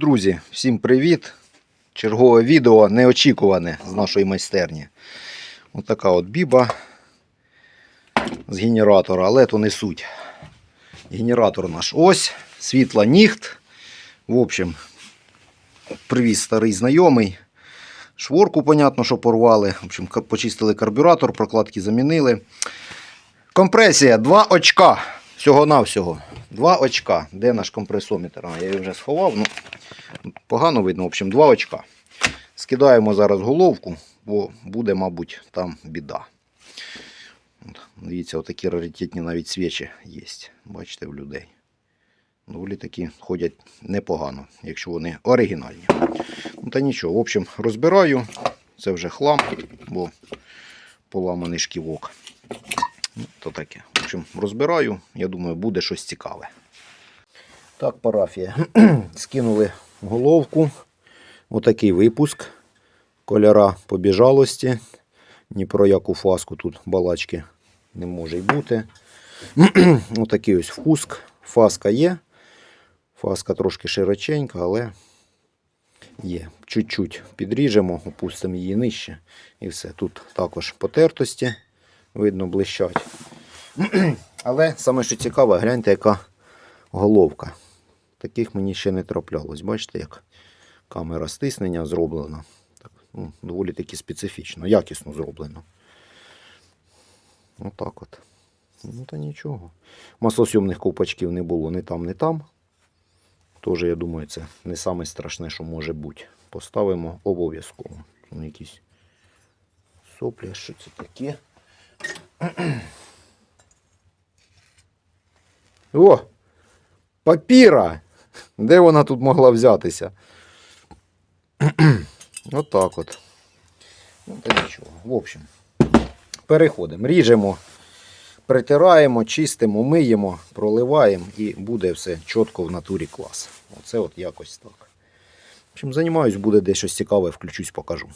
Друзі, всім привіт! Чергове відео неочікуване з нашої майстерні. Ось така от біба з генератора, але то не суть. Генератор наш ось, світла ніхт. В общем, привіз старий знайомий. Шворку, понятно, що порвали. В общем, почистили карбюратор, прокладки замінили. Компресія 2 очка. Всього-навсього. 2 очка. Де наш компресометр? Я його вже сховав. Ну, погано видно, в общем, 2 очка. Скидаємо зараз головку, бо буде, мабуть, там біда. От, Дивіться, отакі раритетні навіть свічі є. Бачите, в людей. Доволі такі ходять непогано, якщо вони оригінальні. Ну та нічого, в общем, розбираю. Це вже хлам, бо поламаний шківок. Ну, то таке. В розбираю. Я думаю, буде щось цікаве. Так, парафія. Скинули головку. Отакий випуск. Кольора побіжалості. Ні про яку фаску тут балачки не може й бути. Отакий ось впуск. Фаска є. Фаска трошки широченька, але є. Чуть-чуть підріжемо, опустимо її нижче. І все. Тут також потертості. Видно, блищать. Але саме що цікаве, гляньте, яка головка. Таких мені ще не траплялось. Бачите, як камера стиснення зроблена. Так, ну, доволі таки специфічно, якісно зроблено. Отак от. Ну та нічого. Маслосйомних ковпачків не було ні там, ні там. Тож, я думаю, це не саме страшне, що може бути. Поставимо обов'язково. Якісь соплі, що це таке? О! Папіра! Де вона тут могла взятися? Отак от. Ну, та нічого. В общем, переходимо. Ріжемо, притираємо, чистимо, миємо, проливаємо і буде все чітко в натурі клас. Оце от якось так. В общем, займаюсь, буде десь щось цікаве, включусь, покажу.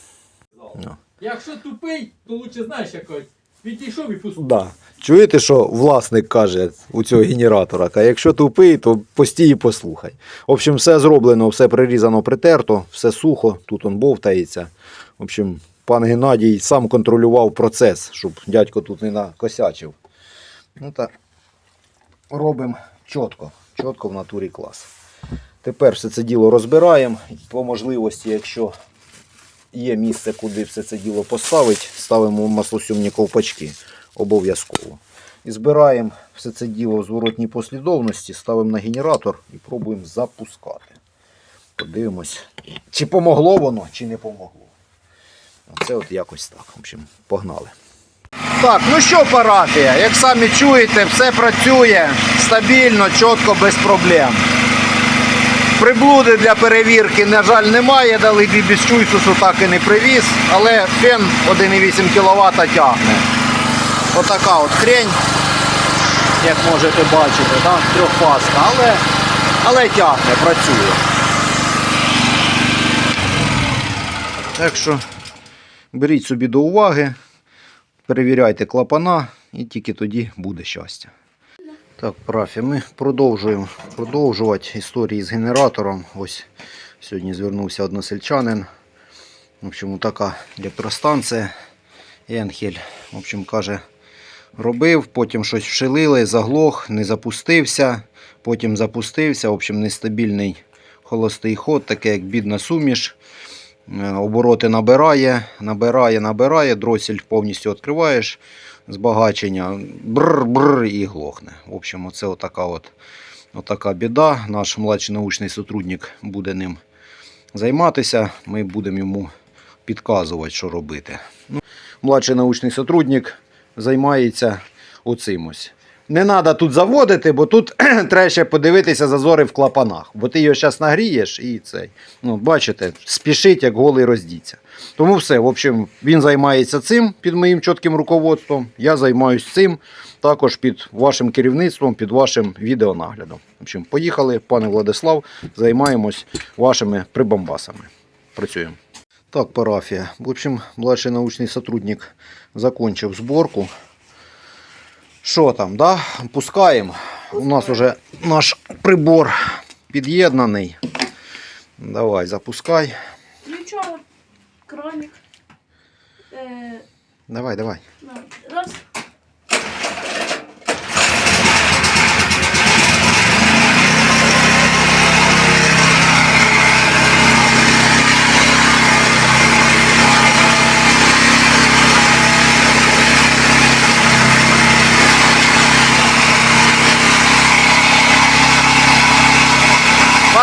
Якщо тупий, то лучше знаєш якось. Відійшов і пустив. Да. Чуєте, що власник каже у цього генератора? Каже, якщо тупий, то постій і послухай. В общем, все зроблено, все прирізано, притерто, все сухо, тут он бовтається. В общем, пан Геннадій сам контролював процес, щоб дядько тут не накосячив. Ну так, робимо чітко, чітко в натурі клас. Тепер все це діло розбираємо. По можливості, якщо є місце, куди все це діло поставити, ставимо маслосьомні ковпачки обов'язково. І збираємо все це діло в зворотній послідовності, ставимо на генератор і пробуємо запускати. Подивимось, чи помогло воно, чи не помогло. Це от якось так. В общем, погнали. Так, ну що, парафія, як самі чуєте, все працює стабільно, чітко, без проблем. Приблуди для перевірки, на жаль, немає, дали без чуйсусу так і не привіз, але фен 1,8 кВт тягне. Отака от хрень, як можете бачити, да? трьохфазка, але, але тягне, працює. Так що беріть собі до уваги, перевіряйте клапана і тільки тоді буде щастя. Так, парафі, ми продовжуємо продовжувати історії з генератором. Ось сьогодні звернувся односельчанин. В общем, така електростанція Енхель. В общем, каже, робив, потім щось вшилили, заглох, не запустився, потім запустився. В общем, нестабільний холостий ход, таке як бідна суміш. Е, Обороти набирає, набирає, набирає, дросель повністю відкриваєш збагачення, бр-бр і глохне. В общем, оце отака от, отака біда. Наш младший научний сотрудник буде ним займатися. Ми будемо йому підказувати, що робити. Ну, младший научний сотрудник займається оцим. Не треба тут заводити, бо тут треба ще подивитися зазори в клапанах. Бо ти його зараз нагрієш і цей. Ну, бачите, спішить, як голий роздіться. Тому все, в общем, він займається цим під моїм чітким руководством. Я займаюся цим також під вашим керівництвом, під вашим відеонаглядом. В общем, поїхали, пане Владислав, займаємось вашими прибамбасами. Працюємо. Так, парафія. В общем, младший научний сотрудник закончив зборку. Що там, да? Пускаємо. У нас вже наш прибор під'єднаний. Давай, запускай. Включала краник. Е, Давай, давай. раз.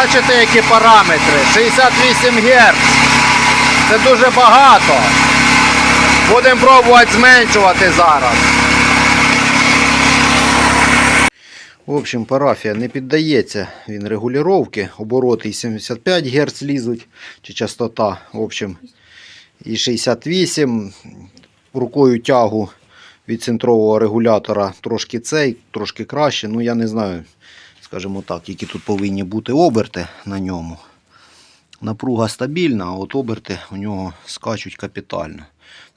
Бачите, які параметри? 68 Гц. Це дуже багато. Будемо пробувати зменшувати зараз. В общем, парафія не піддається він регулювання. Обороти і 75 Гц лізуть, чи частота. В общем, і 68. Рукою тягу від центрового регулятора трошки цей, трошки краще. Ну я не знаю, скажімо так, які тут повинні бути оберти на ньому. Напруга стабільна, а от оберти у нього скачуть капітально.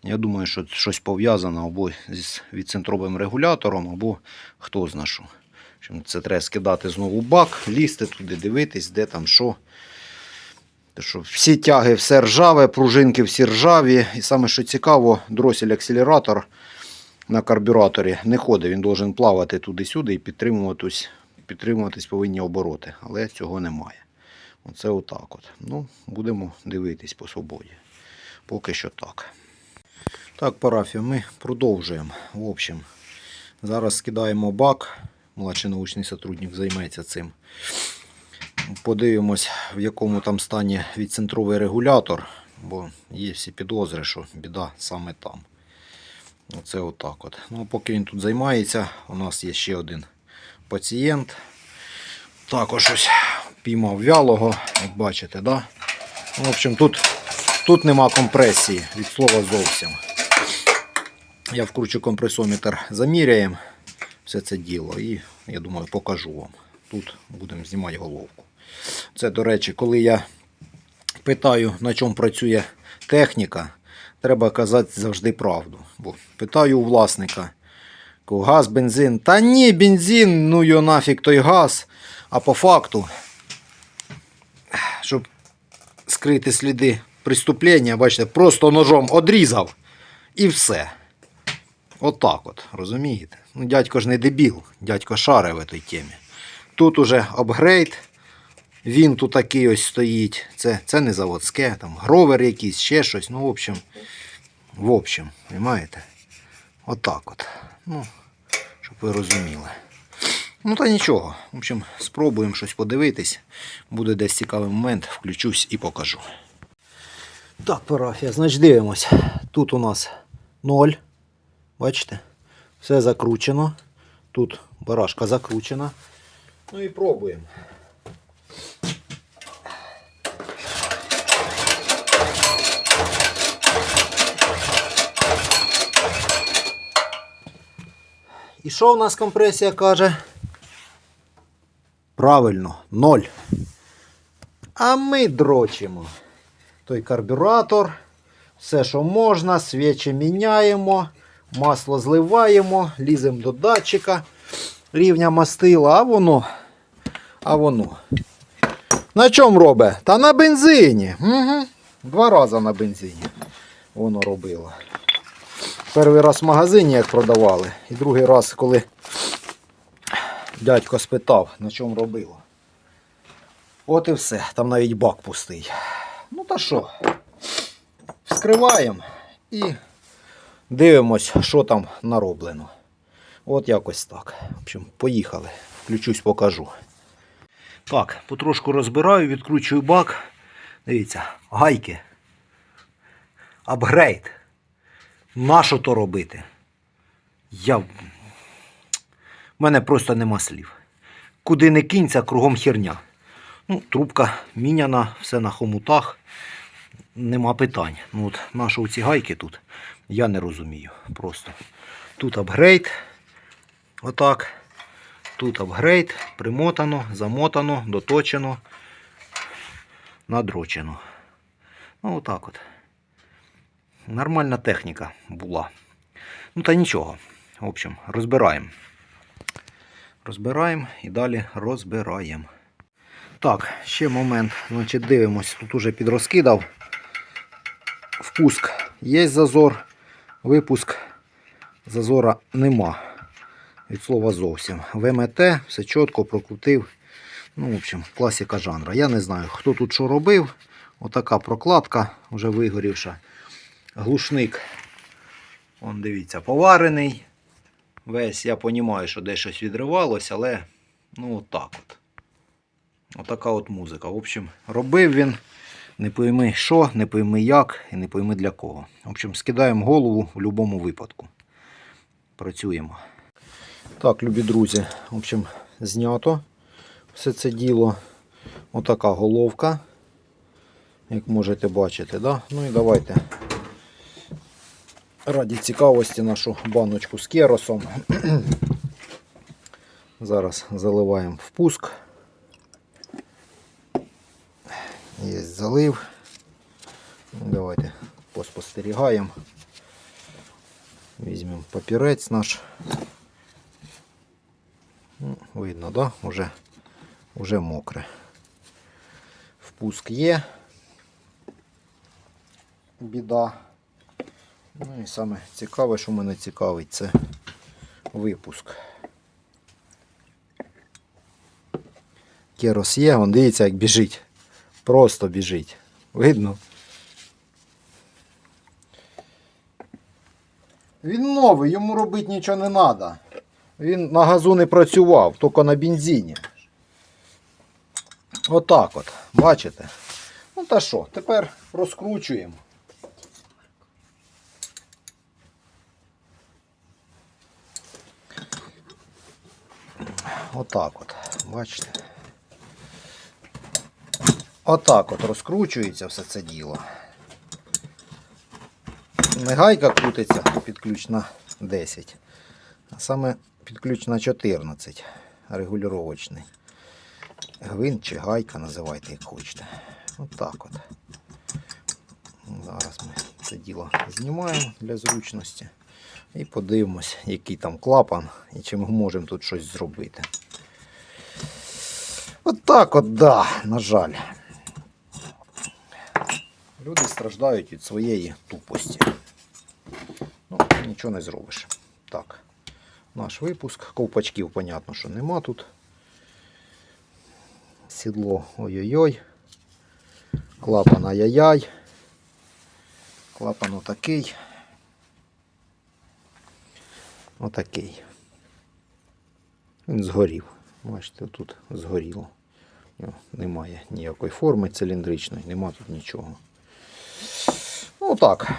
Я думаю, що щось пов'язано або з відцентровим регулятором, або хто зна що. Це треба скидати знову бак, лізти туди, дивитись, де там що. Що всі тяги, все ржаве, пружинки всі ржаві. І саме що цікаво, дросель акселератор на карбюраторі не ходить. Він должен плавати туди-сюди і підтримуватись, підтримуватись повинні обороти. Але цього немає. Оце отак от. Ну, будемо дивитись по свободі. Поки що так. Так, парафія, ми продовжуємо. В общем, зараз скидаємо бак. Младший научний сотрудник займеться цим. Подивимось, в якому там стані відцентровий регулятор, бо є всі підозри, що біда саме там. Оце отак от. Ну, поки він тут займається, у нас є ще один пацієнт. Також ось піймав вялого, як бачите, да? Ну, В общем, тут, тут нема компресії від слова зовсім. Я вкручу компресометр, заміряємо все це діло і я думаю покажу вам. Тут будемо знімати головку. Це, до речі, коли я питаю, на чому працює техніка, треба казати завжди правду. Бо питаю у власника, кажу, газ, бензин. Та ні, бензин, ну його нафіг той газ. А по факту, щоб скрити сліди преступлення, бачите, просто ножом одрізав і все. Отак от, розумієте? Ну, дядько ж не дебіл, дядько шаре в цій темі. Тут уже апгрейд. Він тут такий ось стоїть. Це, це не заводське, там гровер якийсь, ще щось. Ну, в общем, в общем, розумієте? Отак от. Ну, щоб ви розуміли. Ну та нічого. В общем, спробуємо щось подивитись. Буде десь цікавий момент, включусь і покажу. Так, парафія, значить дивимось. Тут у нас 0. Бачите? Все закручено. Тут барашка закручена. Ну і пробуємо. І що у нас компресія каже? Правильно, 0. А ми дрочимо. Той карбюратор, все, що можна, свічі міняємо, масло зливаємо, ліземо до датчика рівня мастила, а воно. А воно. На чому робить? Та на бензині. Угу. Два рази на бензині воно робило. Перший раз в магазині як продавали, і другий раз, коли дядько спитав, на чому робило. От і все. Там навіть бак пустий. Ну та що? Вскриваємо і дивимось, що там нароблено. От якось так. В общем, поїхали. Включусь, покажу. Так, потрошку розбираю, відкручую бак. Дивіться, гайки. Апгрейд. Нащо то робити? Я. В мене просто нема слів. Куди не кінця, кругом херня. Ну, трубка міняна, все на хомутах. Нема питань. Ну от наші ці гайки тут, я не розумію. Просто. Тут апгрейд. Отак. Тут апгрейд, примотано, замотано, доточено, надрочено. Ну, отак от. Нормальна техніка була. Ну та нічого. В общем, розбираємо. Розбираємо і далі розбираємо. Так, ще момент. Значить, дивимось, тут уже підрозкидав. Впуск є зазор, випуск зазора нема. Від слова зовсім. ВМТ, все чітко прокрутив. Ну, в общем, класика жанру. Я не знаю, хто тут що робив. Отака прокладка, вже вигорівша. Глушник. Он дивіться, поварений. Весь, я розумію, що десь щось відривалось, але ну отак от. Отака от музика. В общем, робив він. Не пойми що, не пойми як і не пойми для кого. В общем, скидаємо голову в будь-якому випадку. Працюємо. Так, любі друзі, в общем, знято все це діло. Отака головка. Як можете бачити, да? Ну і давайте. Раді цікавості нашу баночку з керосом. Зараз заливаємо впуск. Є залив. Давайте поспостерігаємо. Візьмемо папірець наш. Ну, видно, да? Уже, уже мокре. Впуск є. Біда. Ну і саме цікаве, що мене цікавить, це випуск. Керос є, вон дивіться, як біжить. Просто біжить. Видно? Він новий, йому робити нічого не треба. Він на газу не працював, тільки на бензині. Отак от, бачите? Ну та що, тепер розкручуємо. Отак от, бачите? Отак от розкручується все це діло. Не гайка крутиться під ключ на 10, а саме під ключ на 14 регулювачний. Гвинт чи гайка, називайте як хочете. Отак от. Зараз ми це діло знімаємо для зручності. І подивимось, який там клапан і чи ми можемо тут щось зробити. Отак от, да, на жаль. Люди страждають від своєї тупості. Ну, нічого не зробиш. Так, наш випуск. Ковпачків, понятно, що нема тут. Сідло ой-ой-ой. Клапан ай-яй-яй. Клапан отакий. Отакий. Він згорів. Бачите, тут згоріло. Немає ніякої форми циліндричної, нема тут нічого. Ну так,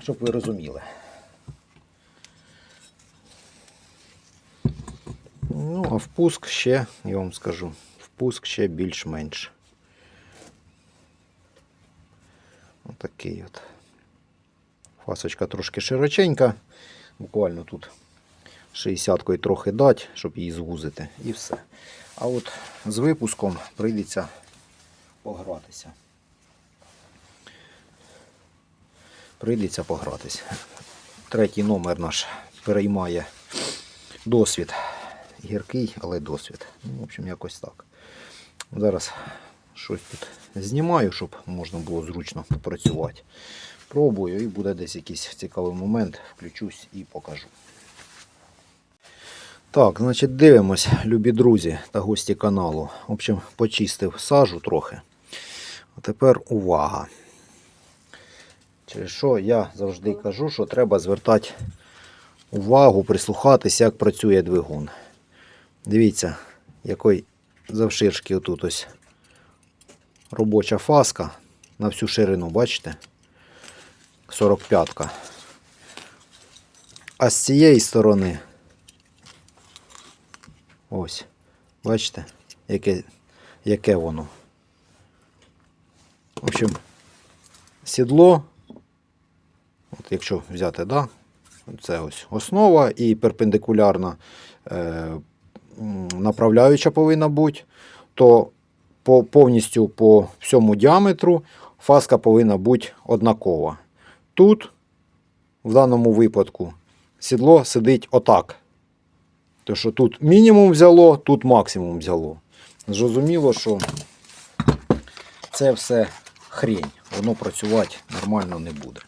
щоб ви розуміли. Ну, а впуск ще, я вам скажу, впуск ще більш-менш. Отакий от. Фасочка трошки широченька. Буквально тут 60-кою трохи дати, щоб її звузити. І все. А от з випуском прийдеться погратися. Прийдеться погратися. Третій номер наш переймає досвід. Гіркий, але досвід. Ну, в общем, якось так. Зараз щось тут знімаю, щоб можна було зручно попрацювати. Пробую і буде десь якийсь цікавий момент. Включусь і покажу. Так, значить, дивимось, любі друзі та гості каналу. В общем, почистив сажу трохи. А тепер увага. Через що я завжди кажу, що треба звертати увагу, прислухатися, як працює двигун. Дивіться, який завширшки отут ось робоча фаска на всю ширину, бачите? 45-ка. А з цієї сторони ось, бачите, яке, яке воно. В общем, сідло, от якщо взяти, да, це ось основа і перпендикулярна е, направляюча повинна бути, то по, повністю по всьому діаметру фаска повинна бути однакова. Тут, в даному випадку, сідло сидить отак. То що тут мінімум взяло, тут максимум взяло. зрозуміло, що це все хрень. Воно працювати нормально не буде.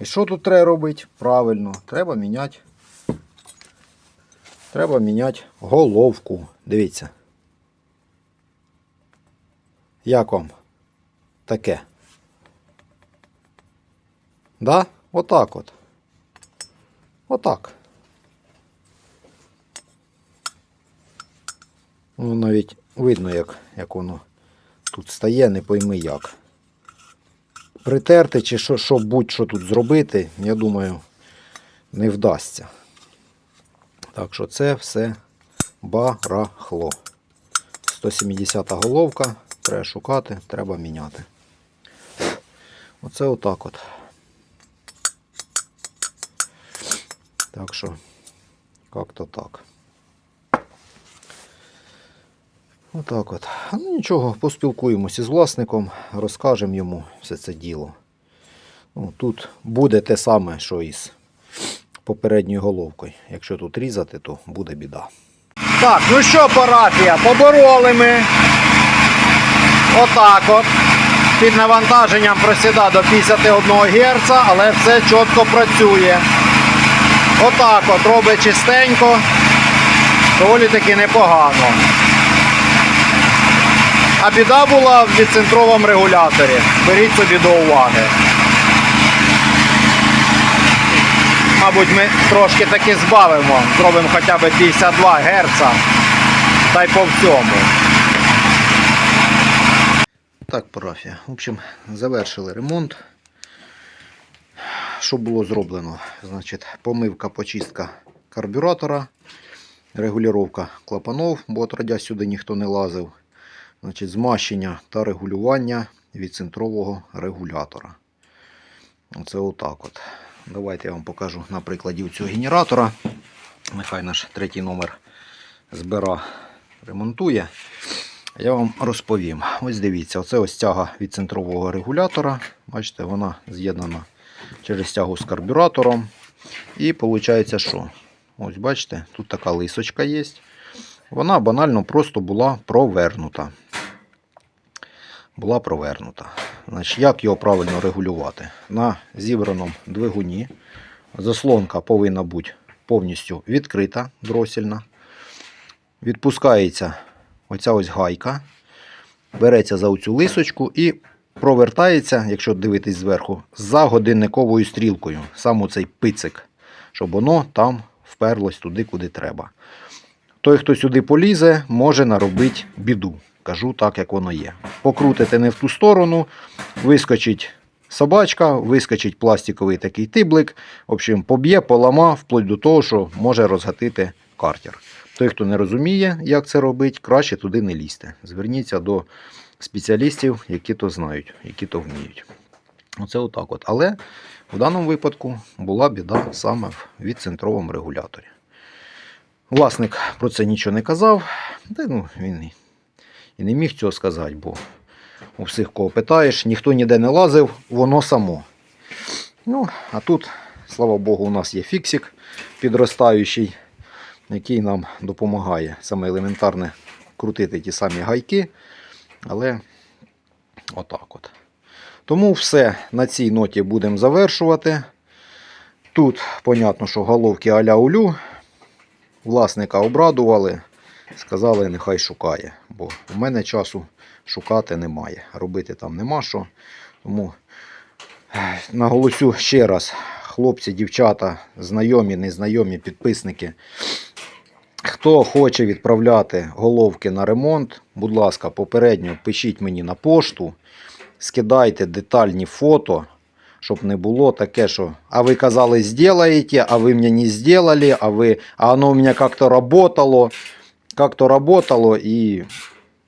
І що тут треба робити? Правильно, треба міняти. Треба міняти головку. Дивіться. Як вам таке? Да? Отак от. Отак. Ну, навіть видно, як, як воно тут стає, не пойми як. Притерти чи що, що будь-що тут зробити, я думаю, не вдасться. Так що це все барахло. 170 головка, треба шукати, треба міняти. Оце отак от. Так що, як-то так. Отак от. Ну нічого, поспілкуємося з власником, розкажемо йому все це діло. Ну, тут буде те саме, що і з попередньою головкою. Якщо тут різати, то буде біда. Так, ну що, парафія, побороли ми. Отак от. Під навантаженням просіда до 51 Гц, але все чітко працює. Отак от робить чистенько. Доволі таки непогано. А біда була в відцентровому регуляторі. Беріть собі до уваги. Мабуть, ми трошки таки збавимо. Зробимо хоча б 52 Гц. Та й по всьому. Так, парафія. В общем, завершили ремонт. Що було зроблено? Значить, помивка, почистка карбюратора, регулювання клапанов, бо от радя сюди ніхто не лазив. Значить, змащення та регулювання відцентрового регулятора. Оце отак от. Давайте я вам покажу на прикладі цього генератора. Нехай наш третій номер збира ремонтує. Я вам розповім. Ось дивіться, оце ось тяга від центрового регулятора. Бачите, вона з'єднана через тягу з карбюратором. І виходить, що? Ось бачите, тут така лисочка є. Вона банально просто була провернута. Була провернута. Значить, як його правильно регулювати? На зібраному двигуні заслонка повинна бути повністю відкрита, дросільна. Відпускається оця ось гайка, береться за оцю лисочку і провертається, якщо дивитись зверху, за годинниковою стрілкою. Сам оцей пицик, щоб воно там вперлось туди, куди треба. Той, хто сюди полізе, може наробити біду. Кажу так, як воно є. Покрутите не в ту сторону, вискочить собачка, вискочить пластиковий такий тиблик. В общем, поб'є, полама, вплоть до того, що може розгатити картер. Той, хто не розуміє, як це робити, краще туди не лізьте. Зверніться до спеціалістів, які то знають, які то вміють. Оце отак от. Але в даному випадку була біда саме в відцентровому регуляторі. Власник про це нічого не казав, та ну, він і- не міг цього сказати, бо у всіх, кого питаєш, ніхто ніде не лазив, воно само. Ну, а тут, слава Богу, у нас є фіксик підростаючий, який нам допомагає саме елементарне крутити ті самі гайки. Але отак от. Тому все на цій ноті будемо завершувати. Тут, понятно, що головки аля улю. Власника обрадували, сказали, нехай шукає. Бо в мене часу шукати немає. Робити там нема що. Тому наголосю ще раз, хлопці, дівчата, знайомі, незнайомі, підписники. Хто хоче відправляти головки на ремонт, будь ласка, попередньо пишіть мені на пошту, скидайте детальні фото, щоб не було таке, що а ви казали, сделаете, а ви мені не сделали, а ви, а оно у мене как-то работало, как-то работало і,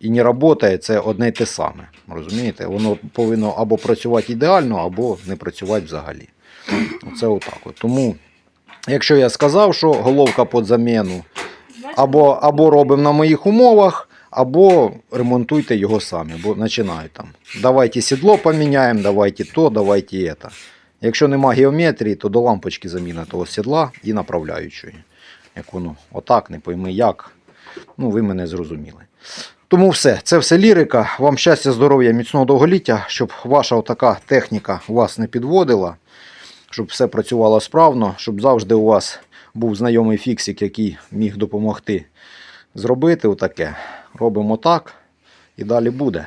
і не работає, це одне й те саме. Розумієте? Воно повинно або працювати ідеально, або не працювати взагалі. Оце отак. От. Тому, якщо я сказав, що головка під заміну, або або робимо на моїх умовах, або ремонтуйте його самі, бо починають там. Давайте сідло поміняємо, давайте то, давайте це. Якщо нема геометрії, то до лампочки заміна того сідла і направляючої. Як воно отак, не пойми як. Ну, ви мене зрозуміли. Тому все, це все лірика. Вам щастя, здоров'я, міцного довголіття, щоб ваша отака техніка вас не підводила, щоб все працювало справно, щоб завжди у вас був знайомий фіксик, який міг допомогти зробити отаке. Робимо так і далі буде.